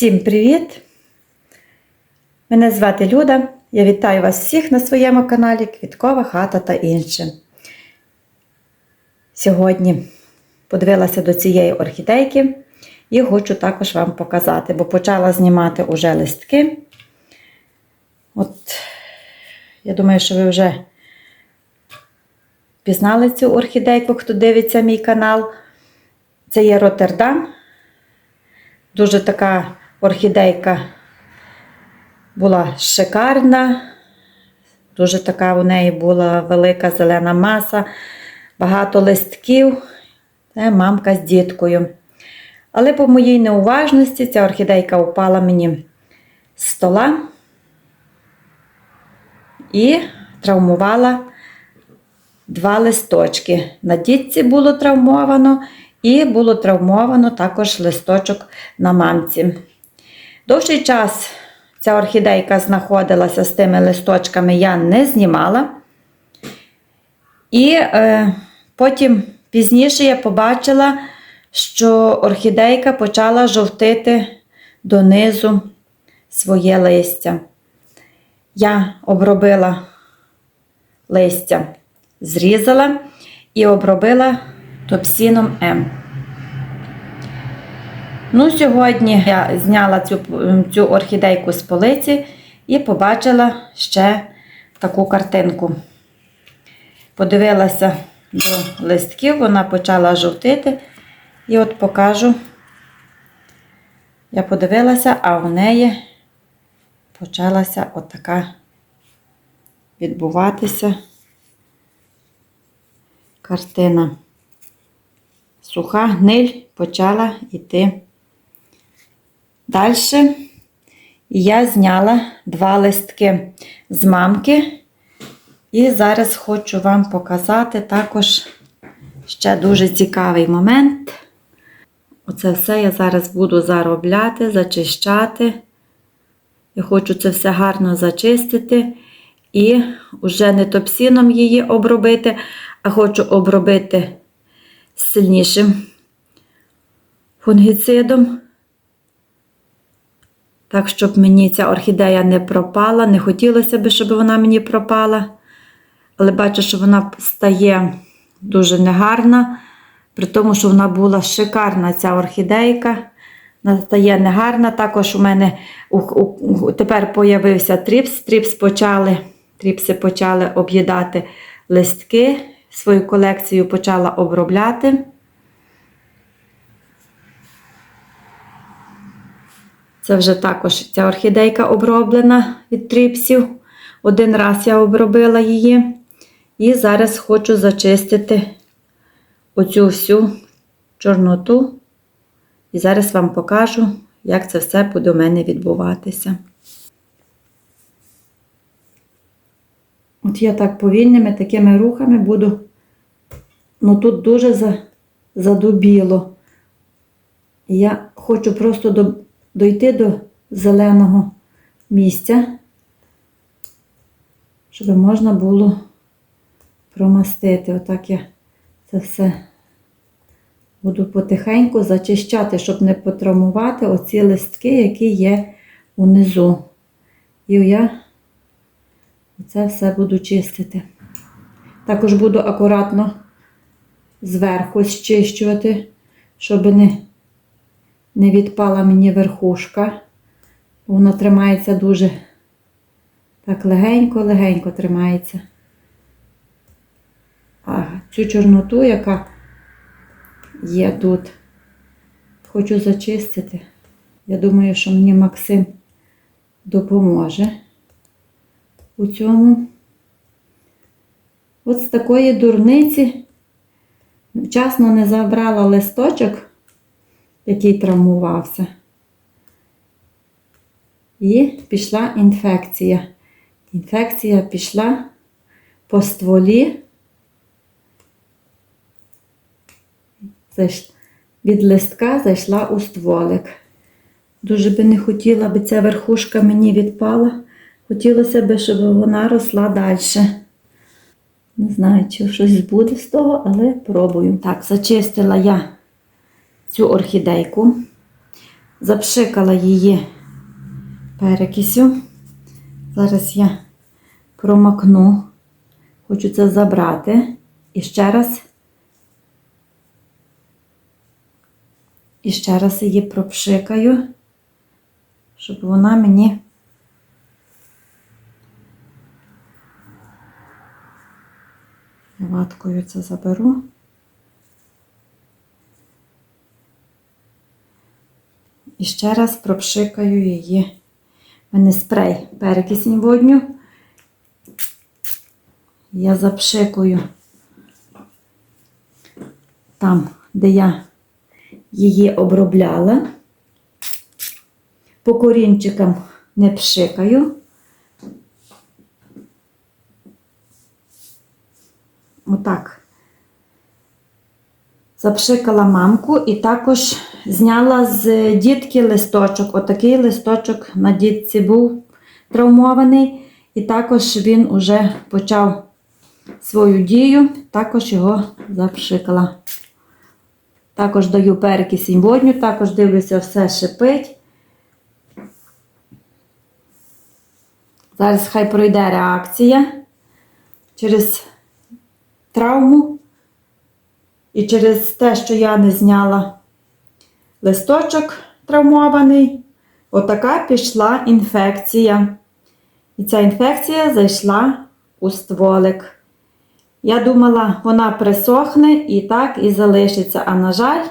Всім привіт! Мене звати Люда. Я вітаю вас всіх на своєму каналі Квіткова хата та інше. Сьогодні подивилася до цієї орхідейки і хочу також вам показати, бо почала знімати уже листки. От, я думаю, що ви вже пізнали цю орхідейку, хто дивиться мій канал. Це є Роттердам. Дуже така орхідейка була шикарна. Дуже така у неї була велика зелена маса, багато листків. Це мамка з діткою. Але по моїй неуважності ця орхідейка упала мені з стола і травмувала два листочки. На дітці було травмовано, і було травмовано також листочок на мамці. Довший час ця орхідейка знаходилася з тими листочками, я не знімала. І е, потім пізніше я побачила, що орхідейка почала жовтити донизу своє листя. Я обробила листя, зрізала і обробила топсіном М. Ну, Сьогодні я зняла цю, цю орхідейку з полиці і побачила ще таку картинку. Подивилася до листків, вона почала жовтити. І от покажу. Я подивилася, а у неї почалася отака відбуватися картина суха гниль почала йти далі. Я зняла два листки з мамки. І зараз хочу вам показати також ще дуже цікавий момент. Оце все я зараз буду заробляти, зачищати. Я хочу це все гарно зачистити. І вже не топсіном її обробити, а хочу обробити сильнішим фунгіцидом. Так, щоб мені ця орхідея не пропала. Не хотілося б, щоб вона мені пропала. Але бачу, що вона стає дуже негарна, при тому, що вона була шикарна, ця орхідейка. Вона стає негарна. Також у мене у, у, тепер появився тріпс. Тріпс почали, тріпси почали об'їдати листки свою колекцію почала обробляти. Це вже також ця орхідейка оброблена від тріпсів. Один раз я обробила її. І зараз хочу зачистити оцю всю чорноту. І зараз вам покажу, як це все буде у мене відбуватися. От я так повільними такими рухами буду, ну тут дуже задубіло. Я хочу просто до, дойти до зеленого місця, щоб можна було промастити. Отак я це все буду потихеньку зачищати, щоб не потравмувати оці листки, які є унизу. І я це все буду чистити. Також буду акуратно зверху зчищувати, щоб не не відпала мені верхушка. Воно тримається дуже так легенько-легенько тримається. А цю чорноту, яка є тут, хочу зачистити. Я думаю, що мені Максим допоможе у цьому. От з такої дурниці вчасно не забрала листочок, який травмувався. І пішла інфекція. Інфекція пішла по стволі. Від листка зайшла у стволик. Дуже би не хотіла, аби ця верхушка мені відпала. Хотілося б, щоб вона росла далі. Не знаю, чи щось буде з того, але пробую. Так, зачистила я цю орхідейку. запшикала її перекисю. Зараз я промакну, хочу це забрати. І ще раз. І ще раз її пропшикаю, щоб вона мені ваткою це заберу. І ще раз пропшикаю її. У мене спрей перекисень водню. Я запшикую там, де я її обробляла. По корінчикам не пшикаю. Отак. Запшикала мамку і також зняла з дітки листочок. Отакий листочок на дітці був травмований, і також він уже почав свою дію, також його запшикала. Також даю перекисінь водню, також дивлюся, все шипить. Зараз хай пройде реакція через травму і через те, що я не зняла листочок травмований, отака пішла інфекція. І ця інфекція зайшла у стволик. Я думала, вона присохне і так і залишиться. А на жаль,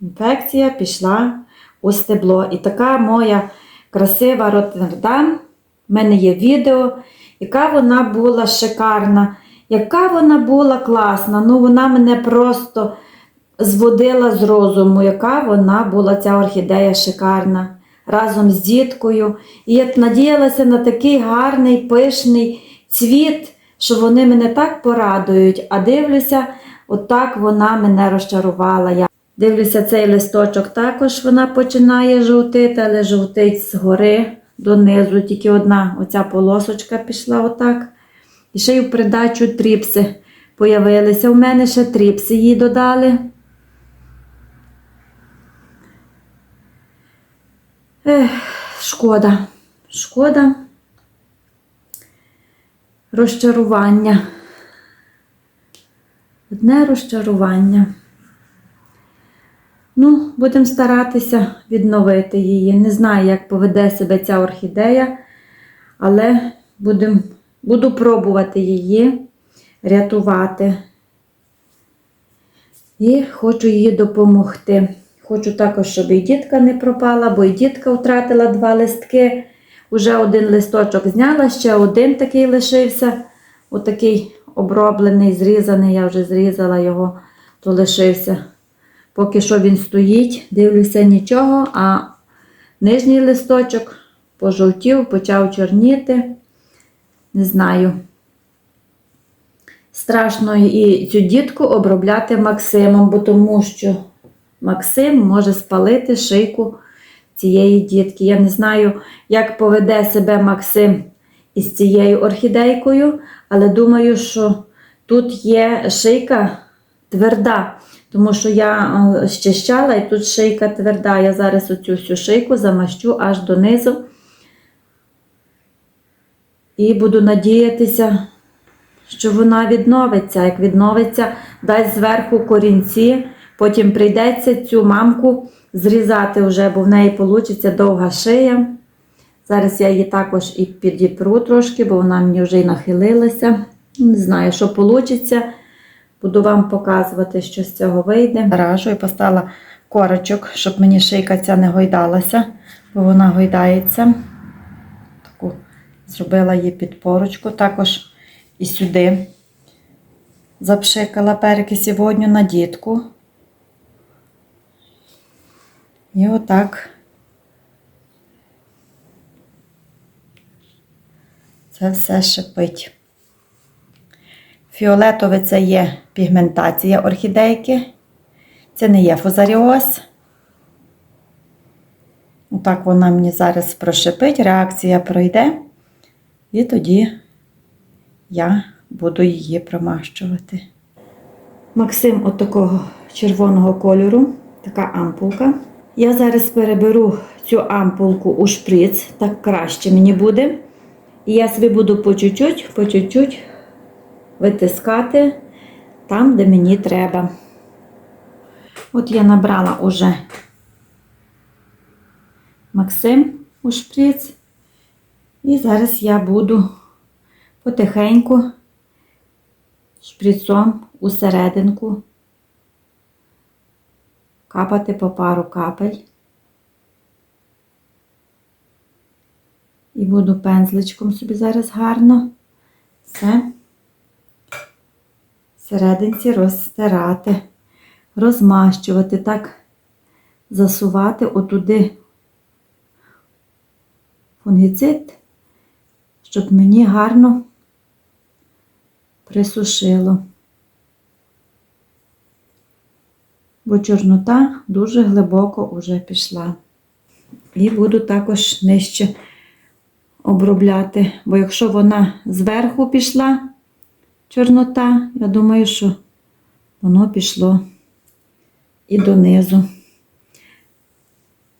інфекція пішла у стебло. І така моя красива Роттердам. У мене є відео, яка вона була шикарна, яка вона була класна. Ну, вона мене просто зводила з розуму, яка вона була ця орхідея шикарна разом з діткою. І я надіялася на такий гарний, пишний цвіт, що вони мене так порадують. А дивлюся, отак вона мене розчарувала. Я дивлюся, цей листочок також вона починає жовтити, але жовтить згори донизу. Тільки одна оця полосочка пішла отак. І ще й в придачу тріпси появилися. У мене ще тріпси їй додали. Ех, шкода, шкода. Розчарування. Одне розчарування. Ну, будемо старатися відновити її. Не знаю, як поведе себе ця орхідея, але будем, буду пробувати її рятувати. І хочу їй допомогти. Хочу також, щоб і дітка не пропала, бо і дітка втратила два листки. Уже один листочок зняла, ще один такий лишився. Отакий оброблений, зрізаний, я вже зрізала його, то лишився. Поки що він стоїть, дивлюся нічого, а нижній листочок пожовтів, почав чорніти. Не знаю. Страшно і цю дітку обробляти Максимом, бо тому що Максим може спалити шийку цієї дітки. Я не знаю, як поведе себе Максим із цією орхідейкою, але думаю, що тут є шийка тверда, тому що я е, щищала і тут шийка тверда. Я зараз оцю всю шийку замащу аж донизу. І буду надіятися, що вона відновиться. Як відновиться, дасть зверху корінці, потім прийдеться цю мамку зрізати вже, бо в неї вийде довга шия. Зараз я її також і підіпру трошки, бо вона мені вже й нахилилася. Не знаю, що вийде. Буду вам показувати, що з цього вийде. Ражу і поставила корочок, щоб мені шийка ця не гойдалася, бо вона гойдається. Зробила її підпорочку. Також і сюди запшикала перекисі водню на дітку. І отак. Це все шипить. Фіолетове це є пігментація орхідейки. Це не є фузаріоз. Отак вона мені зараз прошипить, реакція пройде. І тоді я буду її промащувати. Максим от такого червоного кольору, така ампулка. Я зараз переберу цю ампулку у шприц, так краще мені буде. І я собі буду по чуть-чуть, по чуть-чуть витискати там, де мені треба. От я набрала уже Максим у шприц. І зараз я буду потихеньку шприцом у серединку капати по пару капель. І буду пензличком собі зараз гарно все серединці розтирати, розмащувати, так засувати отуди фунгіцид, щоб мені гарно присушило. Бо чорнота дуже глибоко вже пішла. І буду також нижче обробляти, бо якщо вона зверху пішла, чорнота, я думаю, що воно пішло і донизу.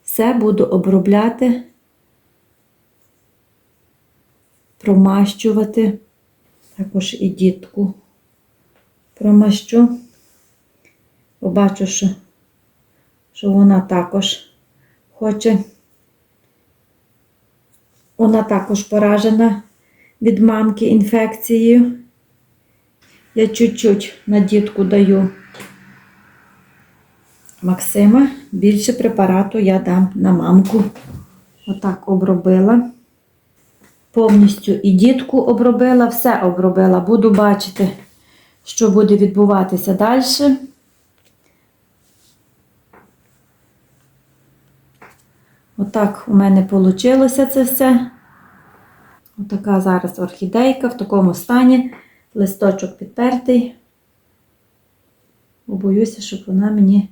Все буду обробляти, промащувати, також і дітку промащу. Побачу, що, що вона також хоче. Вона також поражена від мамки інфекцією. Я чуть-чуть на дітку даю Максима, більше препарату я дам на мамку. Отак обробила. Повністю і дітку обробила, все обробила. Буду бачити, що буде відбуватися далі. Отак у мене вийшло це все. Отака зараз орхідейка в такому стані. Листочок підпертий. Бо боюся, щоб вона мені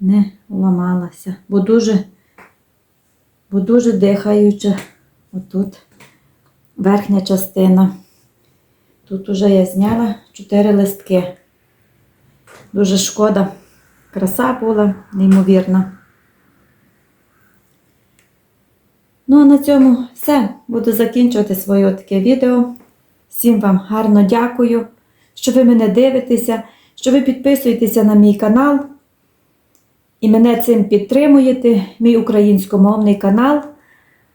не ламалася. Бо дуже, бо дуже дихаюча отут верхня частина. Тут уже я зняла 4 листки. Дуже шкода. Краса була, неймовірна. Ну, а на цьому все. Буду закінчувати своє таке відео. Всім вам гарно дякую, що ви мене дивитеся, що ви підписуєтеся на мій канал і мене цим підтримуєте, мій українськомовний канал.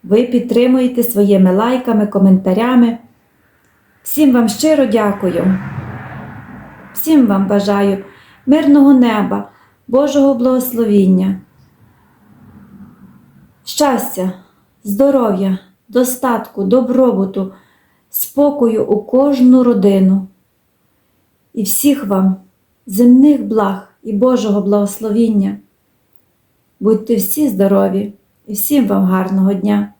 Ви підтримуєте своїми лайками, коментарями. Всім вам щиро дякую. Всім вам бажаю мирного неба, Божого благословіння, щастя, здоров'я, достатку, добробуту, спокою у кожну родину. І всіх вам земних благ і Божого благословіння. Будьте всі здорові і всім вам гарного дня!